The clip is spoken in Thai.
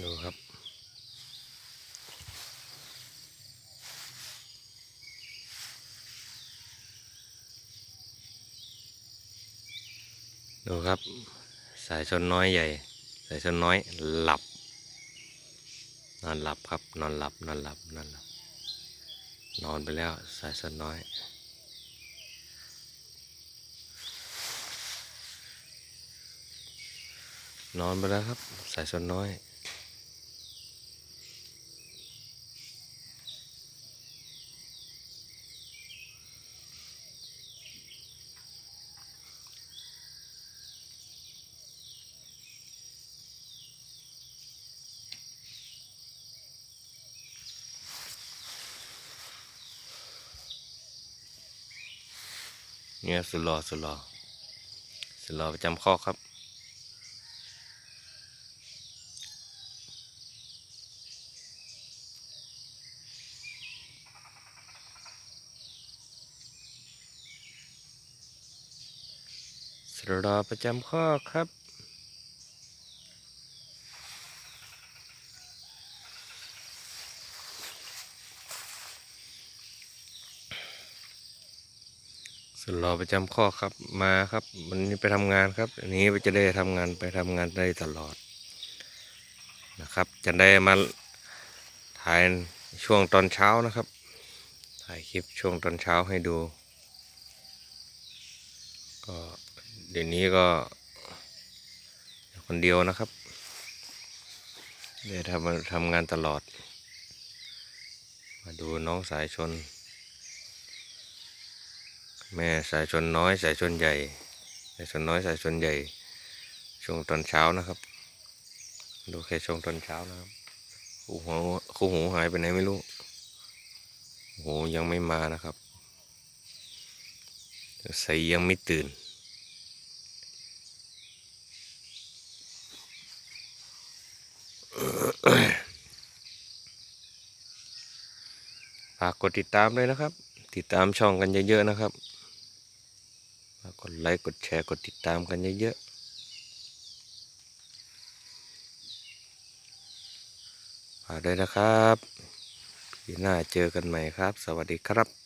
ดูครับ ดูครับ สายชนน้อยใหญ่ สายชนน้อยหลับ นอนหลับครับ นอนหลับ นอนหลับ นอนหลับ นอนไปแล้ว สายชนน้อยนอนไปแล้วครับ สายชนน้อย เนี่ยสุดหล่อสุดหล่อสุดหล่อประจำข้อครับ สุดหล่อประจำข้อครับ สุดหล่อประจำข้อครับมาครับวันนี้ไปทำงานครับอันนี้จะได้ทำงานไปทำงานได้ตลอดนะครับ จะได้มาถ่ายช่วงตอนเช้านะครับ ถ่ายคลิปช่วงตอนเช้าให้ดู ก็เดี๋ยวนี้ก็คนเดียวนะครับได้ทำทำงานตลอด มาดูน้องสายชน แม่สายชนน้อยสายชนใหญ่ สายชนน้อยสายชนใหญ่ ช่วงตอนเช้านะครับ ดูแค่ช่วงตอนเช้านะครับคู่หูคู่หูหายไปไหนไม่รู้โอ้โหยังไม่มานะครับใส่ยังไม่ตื่นฝากกดติดตามด้วยนะครับ ติดตามช่องกันเยอะๆนะครับ กดไลค์ กดแชร์ กดติดตามกันเยอะๆฝากด้วยนะครับปีหน้าเจอกันใหม่ครับ สวัสดีครับ